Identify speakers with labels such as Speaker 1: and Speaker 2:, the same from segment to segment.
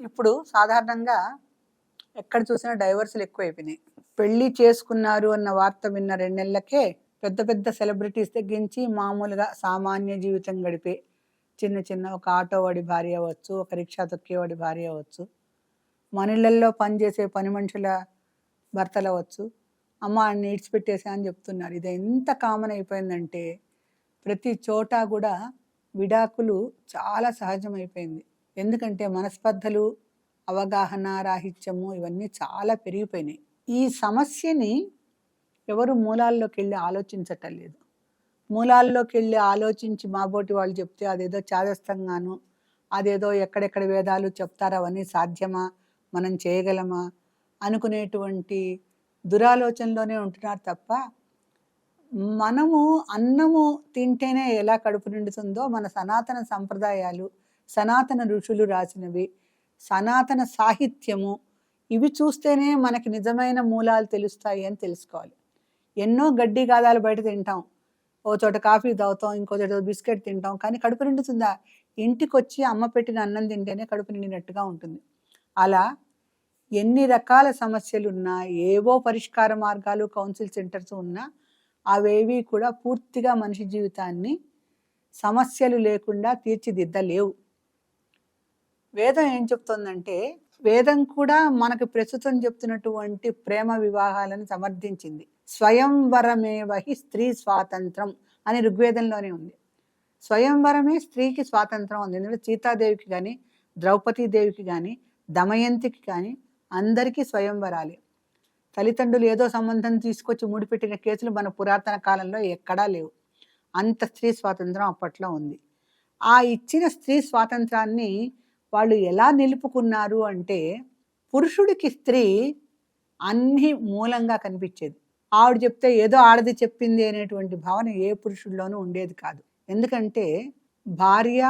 Speaker 1: ఇప్పుడు సాధారణంగా ఎక్కడ చూసినా డైవర్సులు ఎక్కువైపోయినాయి. పెళ్ళి చేసుకున్నారు అన్న వార్త విన్న రెండు నెలలకే పెద్ద పెద్ద సెలబ్రిటీస్ తగ్గించి మామూలుగా సామాన్య జీవితం గడిపే చిన్న చిన్న ఒక ఆటో వాడి భార్య అవ్వచ్చు ఒక రిక్షా తొక్కేవాడి భార్య అవ్వచ్చు మనిళ్ళల్లో పనిచేసే పని మనుషుల భర్తలు అవ్వచ్చు. అమ్మ అన్ని ఇడిచిపెట్టేసా అని చెప్తున్నారు. ఇది ఎంత కామన్ అయిపోయిందంటే ప్రతి చోట కూడా విడాకులు చాలా సహజమైపోయింది. ఎందుకంటే మనస్పర్ధలు అవగాహన రాహిత్యము ఇవన్నీ చాలా పెరిగిపోయినాయి. ఈ సమస్యని ఎవరు మూలాల్లోకి వెళ్ళి ఆలోచించటం లేదు. మూలాల్లోకి వెళ్ళి ఆలోచించి మాబోటి వాళ్ళు చెప్తే అదేదో చాదస్తంగాను అదేదో ఎక్కడెక్కడ వేదాలు చెప్తారో అవన్నీ సాధ్యమా? మనం చేయగలమా? అనుకునేటువంటి దురాలోచనలోనే ఉంటున్నారు తప్ప మనము అన్నము తింటేనే ఎలా కడుపు నిండుతుందో మన సనాతన సంప్రదాయాలు సనాతన ఋషులు రాసినవి. సనాతన సాహిత్యము ఇవి చూస్తేనే మనకి నిజమైన మూలాలు తెలుస్తాయి అని తెలుసుకోవాలి. ఎన్నో గడ్డి గాదాలు బయట తింటాం. ఓ చోట కాఫీ తాగుతాం ఇంకో చోట బిస్కెట్ తింటాం. కానీ కడుపు నిండుతుందా? ఇంటికి వచ్చి అమ్మ పెట్టిన అన్నం తింటేనే కడుపు నిండినట్టుగా ఉంటుంది. అలా ఎన్ని రకాల సమస్యలు ఉన్నా ఏవో పరిష్కార మార్గాలు కౌన్సిల్ సెంటర్స్ ఉన్నా అవేవి కూడా పూర్తిగా మనిషి జీవితాన్ని సమస్యలు లేకుండా తీర్చిదిద్దలేవు. వేదం ఏం చెప్తుందంటే వేదం కూడా మనకు ప్రస్తుతం చెప్తున్నటువంటి ప్రేమ వివాహాలను సమర్థించింది. స్వయంవరమే వహి స్త్రీ స్వాతంత్రం అని ఋగ్వేదంలోనే ఉంది. స్వయంవరమే స్త్రీకి స్వాతంత్రం ఉంది. ఎందుకంటే సీతాదేవికి కానీ ద్రౌపదీదేవికి కానీ దమయంతికి కానీ అందరికీ స్వయంవరాలే. తల్లిదండ్రులు ఏదో సంబంధం తీసుకొచ్చి ముడిపెట్టిన కేసులు మన పురాతన కాలంలో ఎక్కడా లేవు. అంత స్త్రీ స్వాతంత్రం అప్పట్లో ఉంది. ఆ ఇచ్చిన స్త్రీ స్వాతంత్రాన్ని వాళ్ళు ఎలా నిలుపుకున్నారు అంటే పురుషుడికి స్త్రీ అన్ని మూలంగా కనిపించేది. ఆవిడ చెప్తే ఏదో ఆడది చెప్పింది అనేటువంటి భావన ఏ పురుషుల్లోనూ ఉండేది కాదు. ఎందుకంటే భార్య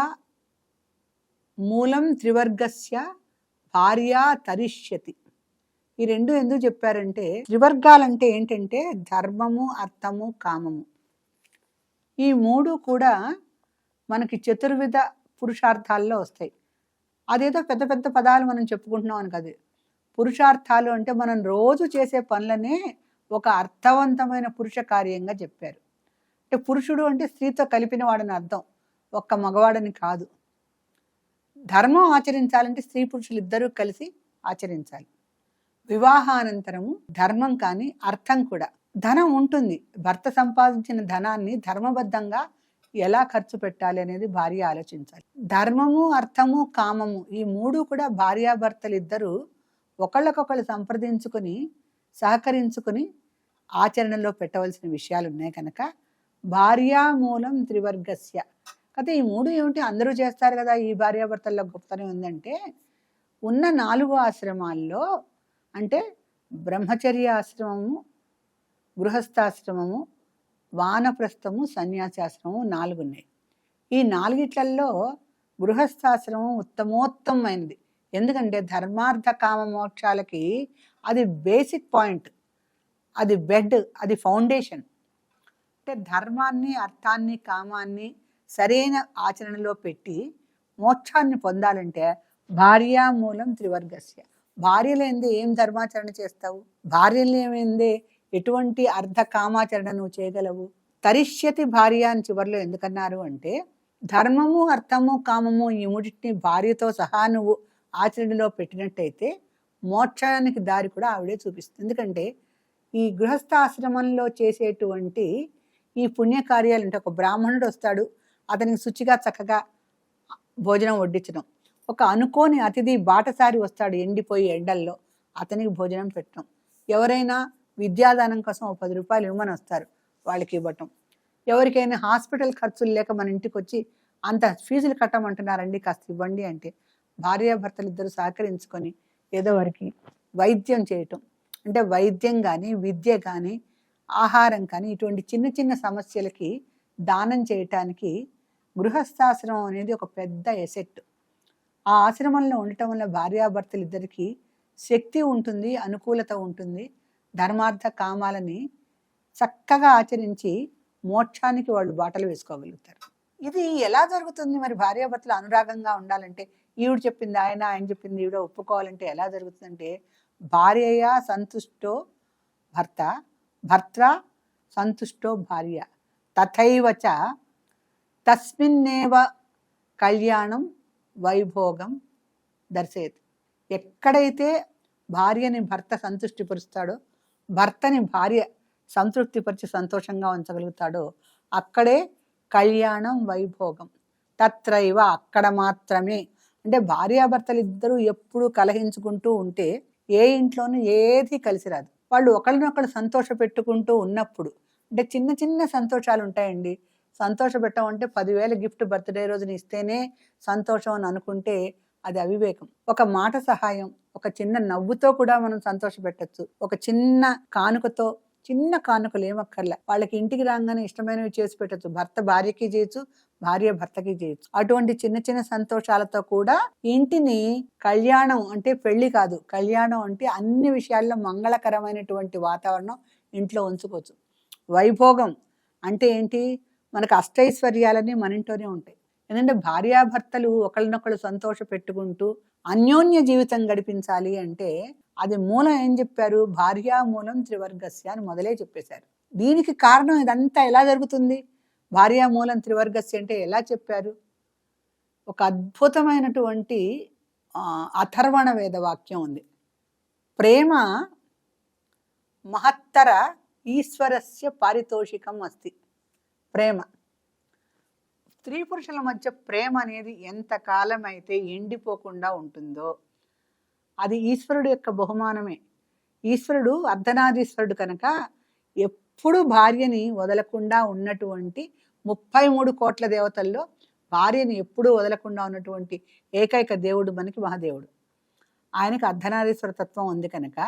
Speaker 1: మూలం త్రివర్గస్య భార్య తరిష్యతి. ఈ రెండు ఎందుకు చెప్పారంటే త్రివర్గాలంటే ఏంటంటే ధర్మము అర్థము కామము. ఈ మూడు కూడా మనకి చతుర్విధ పురుషార్థాల్లో వస్తాయి. అదేదో పెద్ద పెద్ద పదాలు మనం చెప్పుకుంటున్నాం అని కదా. పురుషార్థాలు అంటే మనం రోజు చేసే పనులనే ఒక అర్థవంతమైన పురుష కార్యంగా చెప్పారు. అంటే పురుషుడు అంటే స్త్రీతో కలిపిన వాడని అర్థం ఒక్క మగవాడని కాదు. ధర్మం ఆచరించాలంటే స్త్రీ పురుషులు ఇద్దరూ కలిసి ఆచరించాలి. వివాహానంతరము ధర్మం కానీ అర్థం కూడా. ధనం ఉంటుంది. భర్త సంపాదించిన ధనాన్ని ధర్మబద్ధంగా ఎలా ఖర్చు పెట్టాలి అనేది భార్య ఆలోచించాలి. ధర్మము అర్థము కామము ఈ మూడు కూడా భార్యాభర్తలు ఇద్దరు ఒకళ్ళకొకళ్ళు సంప్రదించుకొని సహకరించుకొని ఆచరణలో పెట్టవలసిన విషయాలు ఉన్నాయి కనుక భార్యా మూలం త్రివర్గస్య. అయితే ఈ మూడు ఏమిటి? అందరూ చేస్తారు కదా ఈ భార్యాభర్తల్లో గొప్పతనం ఉందంటే ఉన్న నాలుగు ఆశ్రమాల్లో అంటే బ్రహ్మచర్య ఆశ్రమము గృహస్థాశ్రమము వానప్రస్థము సన్యాసాశ్రమం నాలుగు ఉన్నాయి ఈ నాలుగిట్లలో గృహస్థాశ్రమం ఉత్తమోత్తమైనది. ఎందుకంటే ధర్మార్థ కామ మోక్షాలకి అది బేసిక్ పాయింట్. అది బెడ్ అది ఫౌండేషన్. అంటే ధర్మాన్ని అర్థాన్ని కామాన్ని సరైన ఆచరణలో పెట్టి మోక్షాన్ని పొందాలంటే భార్యా మూలం త్రివర్గస్య. భార్యలేందే ఏం ధర్మాచరణ చేస్తావు? భార్యలేమైంది ఎటువంటి అర్ధ కామాచరణ నువ్వు చేయగలవు? తరిష్యతి భార్య అని చివరిలో ఎందుకన్నారు అంటే ధర్మము అర్థము కామము ఈ మూడింటిని భార్యతో సహా నువ్వు ఆచరణలో పెట్టినట్టయితే మోక్షానికి దారి కూడా ఆవిడే చూపిస్తుంది. ఎందుకంటే ఈ గృహస్థాశ్రమంలో చేసేటువంటి ఈ పుణ్యకార్యాలు అంటే ఒక బ్రాహ్మణుడు వస్తాడు అతనికి శుచిగా చక్కగా భోజనం వడ్డించడం. ఒక అనుకోని అతిథి బాటసారి వస్తాడు ఎండిపోయి ఎండల్లో అతనికి భోజనం పెట్టడం. ఎవరైనా విద్యాదానం కోసం ఒక పది రూపాయలు ఇవ్వమని వస్తారు వాళ్ళకి ఇవ్వటం. ఎవరికైనా హాస్పిటల్ ఖర్చులు లేక మన ఇంటికి వచ్చి అంత ఫీజులు కట్టమంటున్నారండి కాస్త ఇవ్వండి అంటే భార్యాభర్తలు ఇద్దరు సహకరించుకొని ఏదో వారికి వైద్యం చేయటం. అంటే వైద్యం కానీ విద్య కానీ ఆహారం కానీ ఇటువంటి చిన్న చిన్న సమస్యలకి దానం చేయటానికి గృహస్థాశ్రమం అనేది ఒక పెద్ద ఎసెట్. ఆ ఆశ్రమంలో ఉండటం వల్ల భార్యాభర్తలు ఇద్దరికి శక్తి ఉంటుంది అనుకూలత ఉంటుంది. ధర్మార్థ కామాలని చక్కగా ఆచరించి మోక్షానికి వాళ్ళు బాటలు వేసుకోగలుగుతారు. ఇది ఎలా జరుగుతుంది? మరి భార్యాభర్తలు అనురాగంగా ఉండాలంటే ఈవిడ చెప్పింది ఆయన ఆయన చెప్పింది ఈవిడ ఒప్పుకోవాలంటే ఎలా జరుగుతుందంటే భార్యయ సంతుష్టో భర్త భర్త సంతుష్టో భార్య. తథైవచ తస్మిన్నేవ కళ్యాణం వైభోగం దర్శయత్. ఎక్కడైతే భార్యని భర్త సంతుష్టిపరుస్తాడో భర్తని భార్య సంతృప్తిపరిచి సంతోషంగా ఉంచగలుగుతాడో అక్కడే కళ్యాణం వైభోగం. తత్రైవ అక్కడ మాత్రమే. అంటే భార్యాభర్తలు ఇద్దరూ ఎప్పుడు కలహించుకుంటూ ఉంటే ఏ ఇంట్లోనూ ఏది కలిసి రాదు. వాళ్ళు ఒకరినొకరు సంతోష పెట్టుకుంటూ ఉన్నప్పుడు అంటే చిన్న చిన్న సంతోషాలు ఉంటాయండి సంతోష పెట్టమంటే పదివేల గిఫ్ట్ బర్త్డే రోజున ఇస్తేనే సంతోషం అని అనుకుంటే అది అవివేకం. ఒక మాట సహాయం ఒక చిన్న నవ్వుతో కూడా మనం సంతోష పెట్టచ్చు ఒక చిన్న కానుకతో చిన్న కానుకలు ఏమక్కర్లే వాళ్ళకి ఇంటికి రాగానే ఇష్టమైనవి చేసి పెట్టచ్చు. భర్త భార్యకి చేయొచ్చు భార్య భర్తకి చేయొచ్చు. అటువంటి చిన్న చిన్న సంతోషాలతో కూడా ఇంటిని కళ్యాణం అంటే పెళ్ళి కాదు. కళ్యాణం అంటే అన్ని విషయాల్లో మంగళకరమైనటువంటి వాతావరణం ఇంట్లో ఉంచుకోవచ్చు. వైభోగం అంటే ఏంటి? మనకు అష్టైశ్వర్యాలన్నీ మన ఇంట్లోనే ఉంటాయి. ఎందుకంటే భార్యాభర్తలు ఒకరినొకరు సంతోష పెట్టుకుంటూ అన్యోన్య జీవితం గడిపించాలి అంటే అది మూలం ఏం చెప్పారు? భార్యా మూలం త్రివర్గస్య అని మొదలే చెప్పేశారు. దీనికి కారణం ఇదంతా ఎలా జరుగుతుంది? భార్యా మూలం త్రివర్గస్య అంటే ఎలా చెప్పారు? ఒక అద్భుతమైనటువంటి అథర్వణ వేద వాక్యం ఉంది. ప్రేమ మహత్తర ఈశ్వరస్య పారితోషికం అస్తి. ప్రేమ. స్త్రీ పురుషుల మధ్య ప్రేమ అనేది ఎంతకాలం అయితే ఎండిపోకుండా ఉంటుందో అది ఈశ్వరుడు యొక్క బహుమానమే. ఈశ్వరుడు అర్ధనాదీశ్వరుడు కనుక ఎప్పుడు భార్యని వదలకుండా ఉన్నటువంటి ముప్పై మూడు కోట్ల దేవతల్లో భార్యని ఎప్పుడూ వదలకుండా ఉన్నటువంటి ఏకైక దేవుడు మనకి మహాదేవుడు. ఆయనకు అర్ధనారీశ్వర తత్వం ఉంది కనుక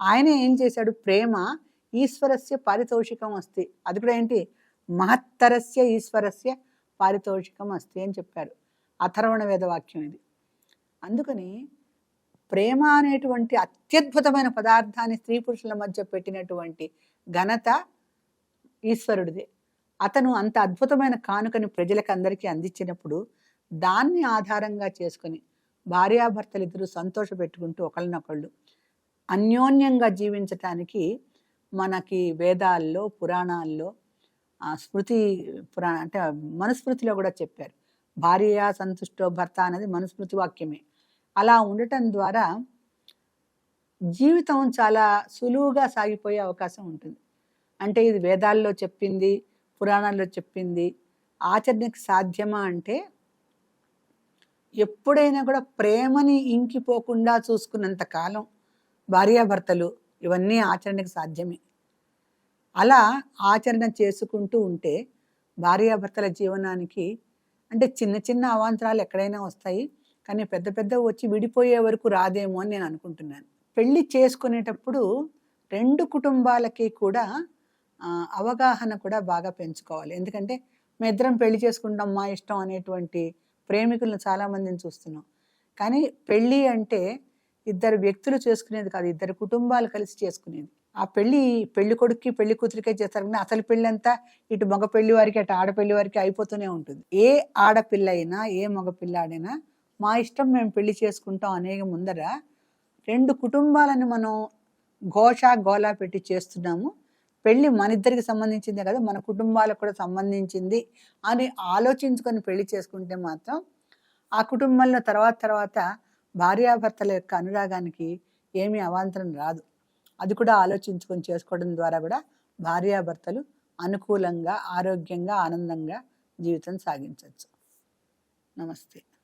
Speaker 1: ఆయన ఏం చేశాడు? ప్రేమ ఈశ్వరస్య పారితోషికం వస్తే అది కూడా ఏంటి? మహత్తరస్య ఈశ్వరస్య పారితోషికం అస్తి అని చెప్పారు. అథర్వణ వేదవాక్యం ఇది. అందుకని ప్రేమ అనేటువంటి అత్యద్భుతమైన పదార్థాన్ని స్త్రీ పురుషుల మధ్య పెట్టినటువంటి ఘనత ఈశ్వరుడిదే. అతను అంత అద్భుతమైన కానుకని ప్రజలకు అందరికీ అందించినప్పుడు దాన్ని ఆధారంగా చేసుకొని భార్యాభర్తలు ఇద్దరు సంతోష పెట్టుకుంటూ ఒకళ్ళనొకళ్ళు అన్యోన్యంగా జీవించటానికి మనకి వేదాల్లో పురాణాల్లో స్మృతి పురాణ అంటే మనుస్మృతిలో కూడా చెప్పారు. భార్య సంతుష్టో భర్త అనేది మనుస్మృతి వాక్యమే. అలా ఉండటం ద్వారా జీవితం చాలా సులువుగా సాగిపోయే అవకాశం ఉంటుంది. అంటే ఇది వేదాల్లో చెప్పింది పురాణాల్లో చెప్పింది. ఆచరణకి సాధ్యమా అంటే ఎప్పుడైనా కూడా ప్రేమని ఇంకిపోకుండా చూసుకున్నంత కాలం భార్యాభర్తలు ఇవన్నీ ఆచరణకి సాధ్యమే. అలా ఆచరణ చేసుకుంటూ ఉంటే భార్యాభర్తల జీవనానికి అంటే చిన్న చిన్న అవాంతరాలు ఎక్కడైనా వస్తాయి కానీ పెద్ద పెద్ద వచ్చి విడిపోయే వరకు రాదేమో అని నేను అనుకుంటున్నాను. పెళ్ళి చేసుకునేటప్పుడు రెండు కుటుంబాలకి కూడా అవగాహన కూడా బాగా పెంచుకోవాలి. ఎందుకంటే మేము పెళ్ళి చేసుకుంటాం మా ఇష్టం అనేటువంటి ప్రేమికులను చాలామందిని చూస్తున్నాం. కానీ పెళ్ళి అంటే ఇద్దరు వ్యక్తులు చేసుకునేది కాదు ఇద్దరు కుటుంబాలు కలిసి చేసుకునేది. ఆ పెళ్ళి పెళ్ళి కొడుక్కి పెళ్ళి కూతురికే చేస్తారు కానీ అసలు పెళ్ళి అంతా ఇటు మగ పెళ్ళి వారికి అటు ఆడపెళ్ళి వారికి అయిపోతూనే ఉంటుంది. ఏ ఆడపిల్ల అయినా ఏ మగ పిల్లాడైనా మా ఇష్టం మేము పెళ్ళి చేసుకుంటాం అనే ముందర రెండు కుటుంబాలను మనం ఘోష గోలా పెట్టి చేస్తున్నాము. పెళ్ళి మన ఇద్దరికి సంబంధించిందే కదా మన కుటుంబాలకు కూడా సంబంధించింది అని ఆలోచించుకొని పెళ్ళి చేసుకుంటే మాత్రం ఆ కుటుంబంలో తర్వాత తర్వాత భార్యాభర్తల యొక్క అనురాగానికి ఏమీ అవాంతరం రాదు. అది కూడా ఆలోచించుకొని చేసుకోవడం ద్వారా కూడా భార్యాభర్తలు అనుకూలంగా ఆరోగ్యంగా ఆనందంగా జీవితం సాగించవచ్చు నమస్తే.